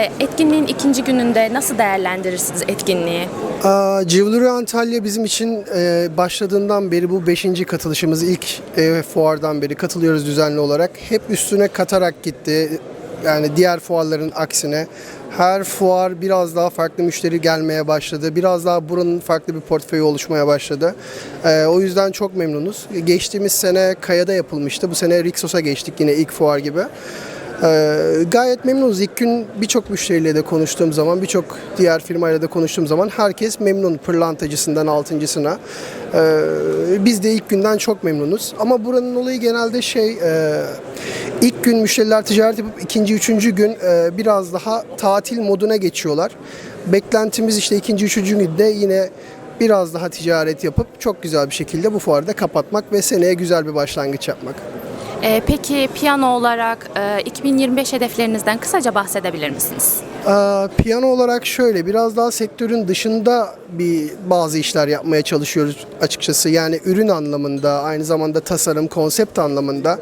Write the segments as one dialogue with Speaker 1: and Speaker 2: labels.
Speaker 1: E, Etkinliğin ikinci gününde nasıl değerlendirirsiniz etkinliği?
Speaker 2: Jewelry Antalya bizim için e, başladığından beri bu 5. katılışımız ilk e, fuardan beri katılıyoruz düzenli olarak. Hep üstüne katarak gitti. Yani diğer fuarların aksine her fuar biraz daha farklı müşteri gelmeye başladı. Biraz daha buranın farklı bir portföyü oluşmaya başladı. O yüzden çok memnunuz. Geçtiğimiz sene Kaya'da yapılmıştı. Bu sene Rixos'a geçtik yine ilk fuar gibi. Ee, gayet memnunuz. İlk gün birçok müşteriyle de konuştuğum zaman, birçok diğer firmayla da konuştuğum zaman herkes memnun. Pırlantacısından altıncısına. Ee, biz de ilk günden çok memnunuz. Ama buranın olayı genelde şey, e, ilk gün müşteriler ticaret yapıp ikinci, üçüncü gün e, biraz daha tatil moduna geçiyorlar. Beklentimiz işte ikinci, üçüncü günde yine biraz daha ticaret yapıp çok güzel bir şekilde bu fuarda kapatmak ve seneye güzel bir başlangıç yapmak.
Speaker 1: E, peki piyano olarak e, 2025 hedeflerinizden kısaca bahsedebilir misiniz?
Speaker 2: Ee, piyano olarak şöyle biraz daha sektörün dışında bir bazı işler yapmaya çalışıyoruz açıkçası. Yani ürün anlamında, aynı zamanda tasarım, konsept anlamında.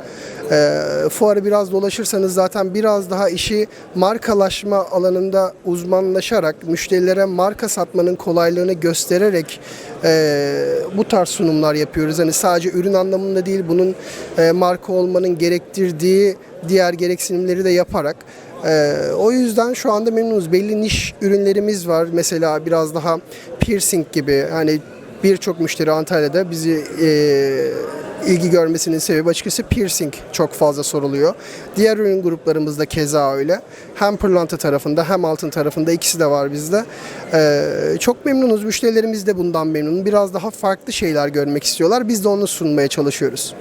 Speaker 2: Ee, fuarı biraz dolaşırsanız zaten biraz daha işi markalaşma alanında uzmanlaşarak, müşterilere marka satmanın kolaylığını göstererek e, bu tarz sunumlar yapıyoruz. Hani sadece ürün anlamında değil, bunun e, marka olmanın gerektirdiği diğer gereksinimleri de yaparak ee, o yüzden şu anda memnunuz. Belli niş ürünlerimiz var. Mesela biraz daha piercing gibi. Hani birçok müşteri Antalya'da bizi e, ilgi görmesinin sebebi açıkçası piercing çok fazla soruluyor. Diğer ürün gruplarımızda keza öyle. Hem pırlanta tarafında hem altın tarafında ikisi de var bizde. Ee, çok memnunuz. Müşterilerimiz de bundan memnun. Biraz daha farklı şeyler görmek istiyorlar. Biz de onu sunmaya çalışıyoruz.